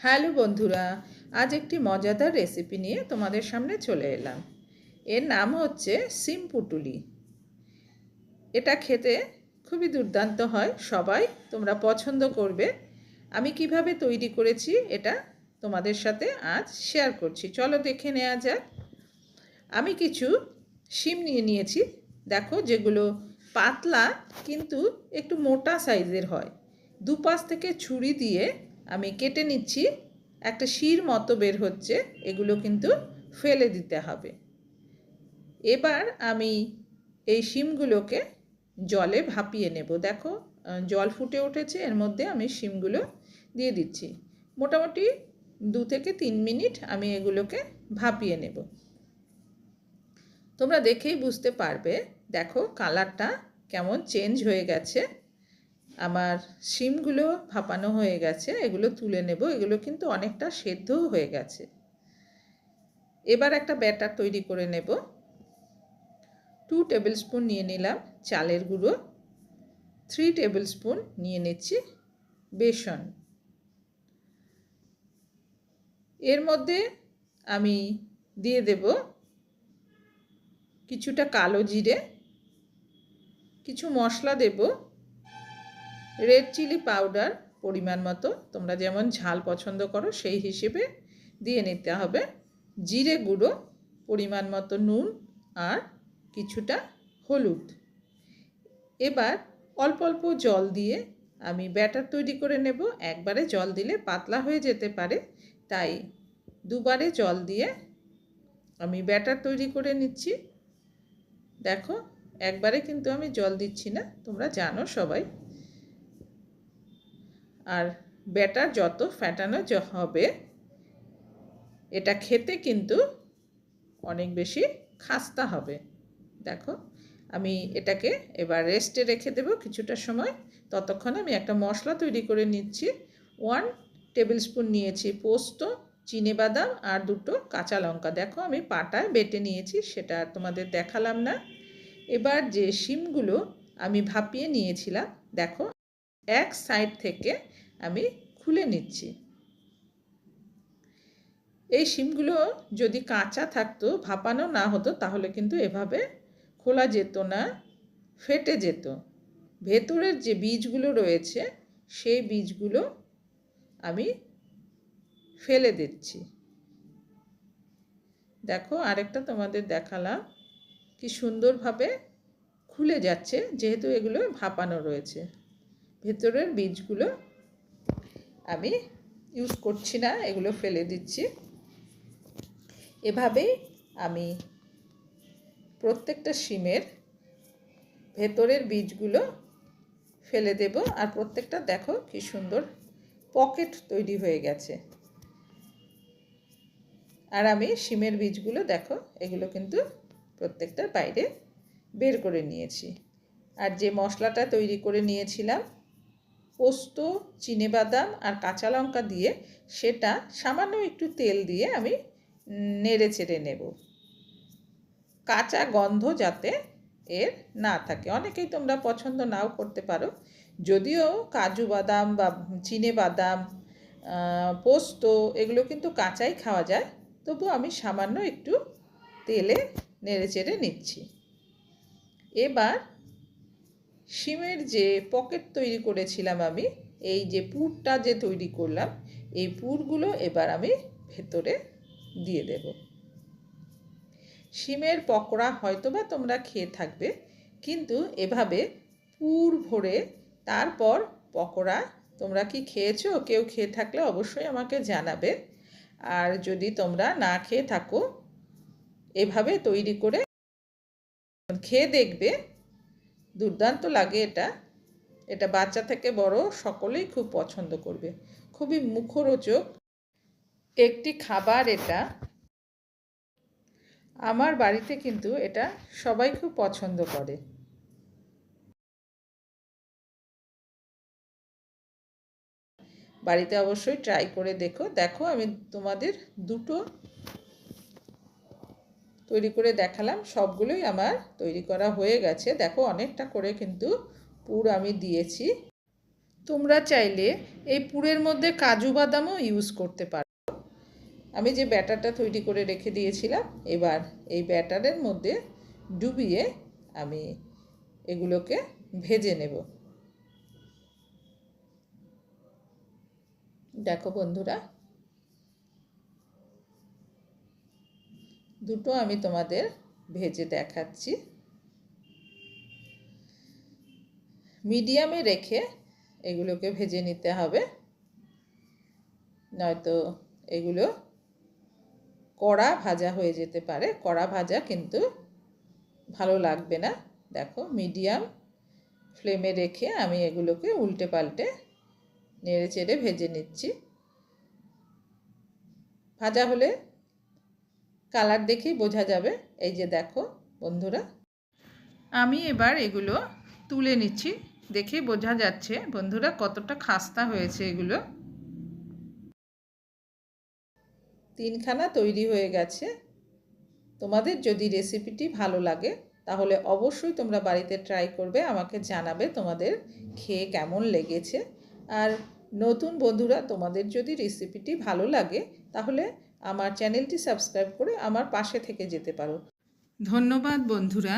Hello বন্ধুরা, আজ একটি মজাদার রেসিপি নিয়ে তোমাদের সামনে চলে এলাম। এর নাম হচ্ছে সিম পুটুলি। এটা খেতে খুবই দুর্দান্ত হয়, সবাই তোমরা পছন্দ করবে। আমি কীভাবে তৈরি করেছি এটা তোমাদের সাথে আজ শেয়ার করছি। চলো দেখে নেওয়া যাক। আমি কিছু শিম নিয়ে নিয়েছি। দেখো যেগুলো পাতলা কিন্তু একটু মোটা সাইজের হয়। দুপাশ থেকে ছুরি দিয়ে আমি কেটে নিচ্ছি, একটা শির মতো বের হচ্ছে, এগুলো কিন্তু ফেলে দিতে হবে। এবার আমি এই শিমগুলোকে জলে ভাপিয়ে নেব। দেখো জল ফুটে উঠেছে, এর মধ্যে আমি শিমগুলো দিয়ে দিচ্ছি। মোটামুটি দু থেকে তিন মিনিট আমি এগুলোকে ভাপিয়ে নেব। তোমরা দেখেই বুঝতে পারবে, দেখো কালারটা কেমন চেঞ্জ হয়ে গেছে। আমার শিমগুলো ভাপানো হয়ে গেছে, এগুলো তুলে নেব, এগুলো কিন্তু অনেকটা সেদ্ধও হয়ে গেছে। এবার একটা ব্যাটার তৈরি করে নেব। টু টেবিল স্পুন নিয়ে নিলাম চালের গুঁড়ো, থ্রি টেবিল স্পুন নিয়ে নিচ্ছি বেসন। এর মধ্যে আমি দিয়ে দেব কিছুটা কালো জিরে, কিছু মশলা দেব রেড চিলি পাউডার পরিমাণ মতো তোমরা যেমন ঝাল পছন্দ করো সেই হিসেবে দিয়ে নিতে হবে। জিরে গুঁড়ো পরিমাণ মতো নুন আর কিছুটা হলুদ। এবার অল্প অল্প জল দিয়ে আমি ব্যাটার তৈরি করে নেব। একবারে জল দিলে পাতলা হয়ে যেতে পারে, তাই দুবারে জল দিয়ে আমি ব্যাটার তৈরি করে নিচ্ছি। দেখো, একবারে কিন্তু আমি জল দিচ্ছি না, তোমরা জানো সবাই। আর ব্যাটার যত ফ্যাটানো হবে, এটা খেতে কিন্তু অনেক বেশি খাস্তা হবে। দেখো, আমি এটাকে এবার রেস্টে রেখে দেব কিছুটা সময়। ততক্ষণ আমি একটা মশলা তৈরি করে নিচ্ছি। ওয়ান টেবিল স্পুন নিয়েছি পোস্ত, চিনে বাদাম আর দুটো কাঁচা লঙ্কা। দেখো, আমি পাটায় বেটে নিয়েছি, সেটা তোমাদের দেখালাম না। এবার যে শিমগুলো আমি ভাপিয়ে নিয়েছিলাম, দেখো, এক সাইড থেকে আমি খুলে নিচ্ছি। এই শিমগুলো যদি কাঁচা থাকতো, ভাপানো না হতো, তাহলে কিন্তু এভাবে খোলা যেত না, ফেটে যেত। ভেতরের যে বীজগুলো রয়েছে, সেই বীজগুলো আমি ফেলে দিচ্ছি। দেখো, আরেকটা তোমাদের দেখালাম কি সুন্দরভাবে খুলে যাচ্ছে, যেহেতু এগুলো ভাপানো রয়েছে। ভেতরের বীজগুলো আমি ইউজ করছি না, এগুলো ফেলে দিচ্ছি। এভাবেই আমি প্রত্যেকটা শিমের ভেতরের বীজগুলো ফেলে দেব। আর প্রত্যেকটা দেখো কি সুন্দর পকেট তৈরি হয়ে গেছে। আর আমি শিমের বীজগুলো দেখো, এগুলো কিন্তু প্রত্যেকটার বাইরে বের করে নিয়েছি। আর যে মশলাটা তৈরি করে নিয়েছিলাম পোস্ত বাদাম আর কাঁচা লঙ্কা দিয়ে সেটা সামান্য একটু তেল দিয়ে আমি নেড়ে চেড়ে নেব। কাঁচা গন্ধ যাতে এর না থাকে। অনেকেই তোমরা পছন্দ নাও করতে পারো। যদিও কাজু বাদাম বা চিনে বাদাম পোস্ত এগুলো কিন্তু কাঁচাই খাওয়া যায়, তবু আমি সামান্য একটু তেলে নেড়ে চেড়ে নিচ্ছি। এবার শিমের যে পকেট তৈরি করেছিলাম আমি, এই যে পুরটা যে তৈরি করলাম, এই পুরগুলো এবার আমি ভেতরে দিয়ে দেব। শিমের পকোড়া হয়তোবা তোমরা খেয়ে থাকবে, কিন্তু এভাবে পুর ভরে তারপর পকোড়া তোমরা কি খেয়েছো? কেউ খেয়ে থাকলে অবশ্যই আমাকে জানাবে। আর যদি তোমরা না খেয়ে থাকো, এভাবে তৈরি করে খেয়ে দেখবে দুর্দান্ত লাগে এটা। এটা বাচ্চা থেকে বড় সকলেই খুব পছন্দ করবে। খুবই মুখরোচক একটি খাবার এটা। আমার বাড়িতে কিন্তু এটা সবাই খুব পছন্দ করে। বাড়িতে অবশ্যই ট্রাই করে দেখো। দেখো আমি তোমাদের দুটো তৈরি করে দেখালাম, সবগুলোই আমার তৈরি করা হয়ে গেছে। দেখো, অনেকটা করে কিন্তু পুর আমি দিয়েছি। তোমরা চাইলে এই পুরের মধ্যে কাজু বাদামও ইউজ করতে পারো। আমি যে ব্যাটারটা তৈরি করে রেখে দিয়েছিলাম, এবার এই ব্যাটারের মধ্যে ডুবিয়ে আমি এগুলোকে ভেজে নেব। দেখো বন্ধুরা দুটো আমি তোমাদের ভেজে দেখাচ্ছি। মিডিয়ামে রেখে এগুলোকে ভেজে নিতে হবে। নয়তো এগুলো কড়া ভাজা হয়ে যেতে পারে। কড়া ভাজা কিন্তু ভালো লাগবে না। দেখো, মিডিয়াম ফ্লেমে রেখে আমি এগুলোকে উল্টে পাল্টে নেড়ে চেড়ে ভেজে নিচ্ছি। ভাজা হলে কালার দেখেই বোঝা যাবে। এই যে দেখো, বন্ধুরা। আমি এবার এগুলো তুলে নিচ্ছি। দেখেই বোঝা যাচ্ছে, বন্ধুরা, কতটা খাস্তা হয়েছে এগুলো। তিনখানা তৈরি হয়ে গেছে। তোমাদের যদি রেসিপিটি ভালো লাগে, তাহলে অবশ্যই তোমরা বাড়িতে ট্রাই করবে, আমাকে জানাবে তোমাদের খেয়ে কেমন লেগেছে। আর নতুন বন্ধুরা, তোমাদের যদি রেসিপিটি ভালো লাগে, তাহলে আমার চ্যানেলটি সাবস্ক্রাইব করে আমার পাশে থেকে যেতে পারো। ধন্যবাদ বন্ধুরা।